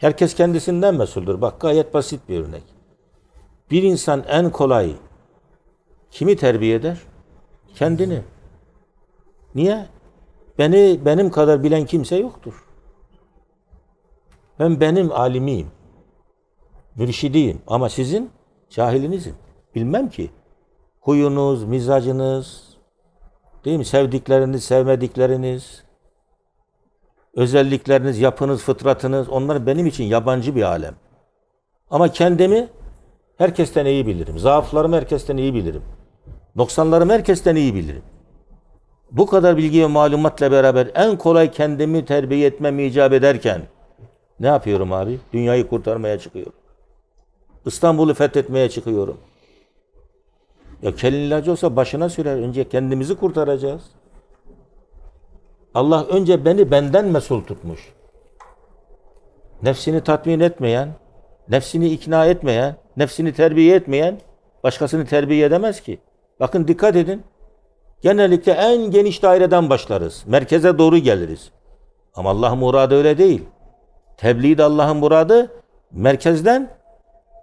Herkes kendisinden mesuldür. Bak gayet basit bir örnek. Bir insan en kolay kimi terbiye eder? Kendini. Niye? Beni benim kadar bilen kimse yoktur. Ben benim alimiyim. Mürşidiyim. Ama sizin cahilinizim. Bilmem ki. Huyunuz, mizacınız, değil mi? Sevdikleriniz, sevmedikleriniz, özellikleriniz, yapınız, fıtratınız onlar benim için yabancı bir alem. Ama kendimi herkesten iyi bilirim. Zaaflarımı herkesten iyi bilirim. Noksanlarımı herkesten iyi bilirim. Bu kadar bilgi ve malumatla beraber en kolay kendimi terbiye etmem icap ederken ne yapıyorum abi? Dünyayı kurtarmaya çıkıyorum. İstanbul'u fethetmeye çıkıyorum. Ya kelin ilacı olsa başına sürer. Önce kendimizi kurtaracağız. Allah önce beni benden mesul tutmuş. Nefsini tatmin etmeyen, nefsini ikna etmeyen, nefsini terbiye etmeyen başkasını terbiye edemez ki. Bakın dikkat edin. Genellikle en geniş daireden başlarız. Merkeze doğru geliriz. Ama Allah muradı öyle değil. Tebliğ de Allah'ın muradı merkezden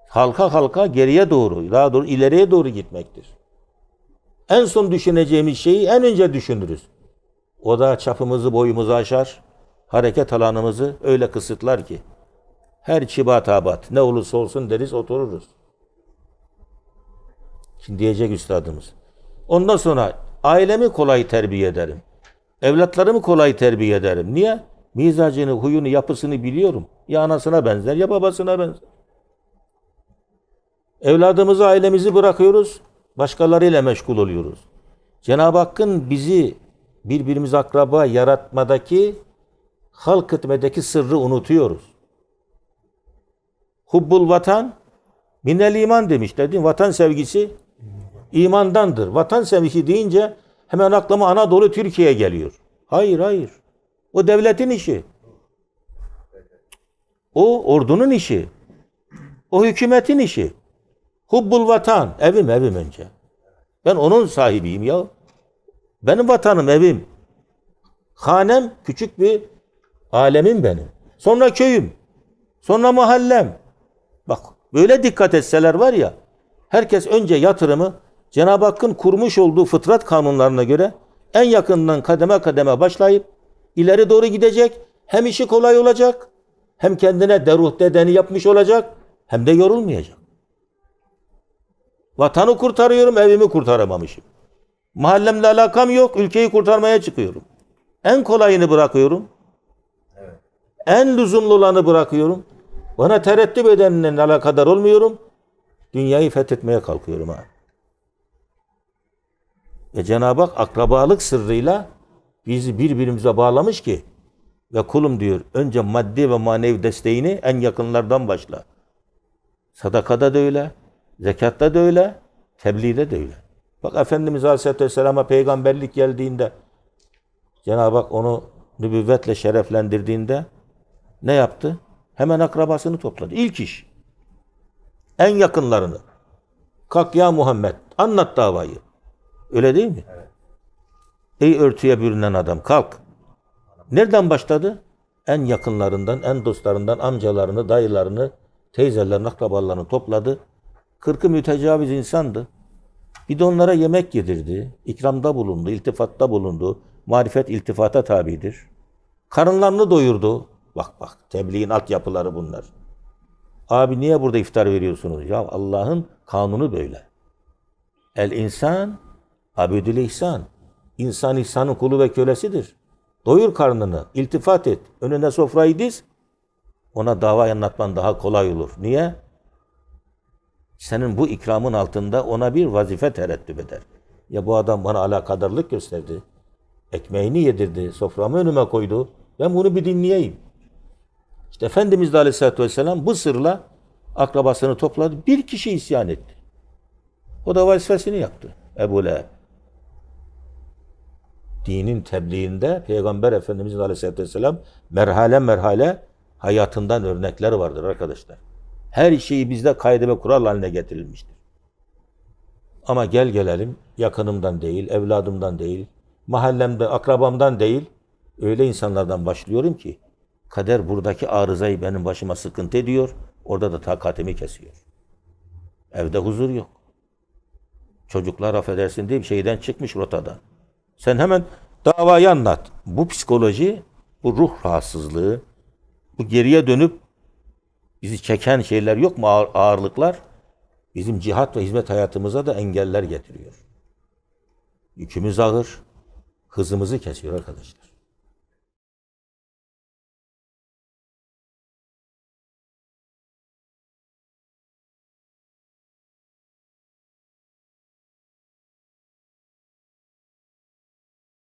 halka halka geriye doğru, daha doğru ileriye doğru gitmektir. En son düşüneceğimiz şeyi en önce düşünürüz. O da çapımızı boyumuzu aşar, hareket alanımızı öyle kısıtlar ki her çibat abat ne olursa olsun deriz otururuz. Şimdi diyecek üstadımız. Ondan sonra ailemi kolay terbiye ederim. Evlatlarımı kolay terbiye ederim. Niye? Mizacını, huyunu, yapısını biliyorum. Ya anasına benzer ya babasına benzer. Evladımızı, ailemizi bırakıyoruz. Başkalarıyla meşgul oluyoruz. Cenab-ı Hakk'ın bizi birbirimiz akraba yaratmadaki halk etmedeki sırrı unutuyoruz. Hubbul vatan minel iman demişler değil mi? Vatan sevgisi imandandır. Vatan sevgisi deyince hemen aklıma Anadolu Türkiye geliyor. Hayır hayır. O devletin işi. O ordunun işi. O hükümetin işi. Hubbul vatan. Evim evim önce. Ben onun sahibiyim ya. Benim vatanım evim. Hanem küçük bir alemim benim. Sonra köyüm. Sonra mahallem. Bak böyle dikkat etseler var ya herkes önce yatırımı Cenab-ı Hakk'ın kurmuş olduğu fıtrat kanunlarına göre en yakından kademe kademe başlayıp ileri doğru gidecek. Hem işi kolay olacak hem kendine deruh dedeni yapmış olacak hem de yorulmayacak. Vatanı kurtarıyorum, evimi kurtaramamışım. Mahallemle alakam yok, ülkeyi kurtarmaya çıkıyorum. En kolayını bırakıyorum. En lüzumlu olanı bırakıyorum. Bana tereddüt edenle alakadar olmuyorum. Dünyayı fethetmeye kalkıyorum ha. Ve Cenab-ı Hak akrabalık sırrıyla bizi birbirimize bağlamış ki ve kulum diyor önce maddi ve manevi desteğini en yakınlardan başla. Sadakada da öyle, zekatta da öyle, tebliğde de öyle. Bak Efendimiz Aleyhisselatü Vesselam'a peygamberlik geldiğinde Cenab-ı Hak onu nübüvvetle şereflendirdiğinde ne yaptı? Hemen akrabasını topladı. İlk iş. En yakınlarını. Kalk ya Muhammed anlat davayı. Öyle değil mi? Ey örtüye bürünen adam kalk. Nereden başladı? En yakınlarından, en dostlarından amcalarını, dayılarını, teyzelerini, akrabalarını topladı. Kırkı mütecaviz insandı. Bir de onlara yemek yedirdi, ikramda bulundu, iltifatta bulundu. Marifet iltifata tabidir. Karınlarını doyurdu. Bak bak tebliğin altyapıları bunlar. Abi niye burada iftar veriyorsunuz? Ya Allah'ın kanunu böyle. El insan abidül ihsan. İnsan ihsanın kulu ve kölesidir. Doyur karnını, iltifat et. Önüne sofrayı diz. Ona dava anlatman daha kolay olur. Niye? Senin bu ikramın altında ona bir vazife tereddüt eder. Ya bu adam bana alakadarlık gösterdi. Ekmeğini yedirdi, soframı önüme koydu. Ben bunu bir dinleyeyim. İşte Efendimiz de Aleyhisselatü Vesselam bu sırla akrabasını topladı. Bir kişi isyan etti. O da vazifesini yaptı. Ebu Leheb. Dinin tebliğinde Peygamber Efendimiz Aleyhisselatü Vesselam merhale merhale hayatından örnekler vardır arkadaşlar. Her şeyi bizde kaydı ve kural haline getirilmiştir. Ama gel gelelim yakınımdan değil, evladımdan değil, mahallemde, akrabamdan değil, öyle insanlardan başlıyorum ki Kader buradaki arızayı benim başıma sıkıntı ediyor. Orada da takatimi kesiyor. Evde huzur yok. Çocuklar affedersin diye bir şeyden çıkmış rotada. Sen hemen davayı anlat. Bu psikoloji, bu ruh rahatsızlığı, bu geriye dönüp bizi çeken şeyler yok mu ağır- ağırlıklar? Bizim cihat ve hizmet hayatımıza da engeller getiriyor. Yükümüz ağır, hızımızı kesiyor arkadaşlar.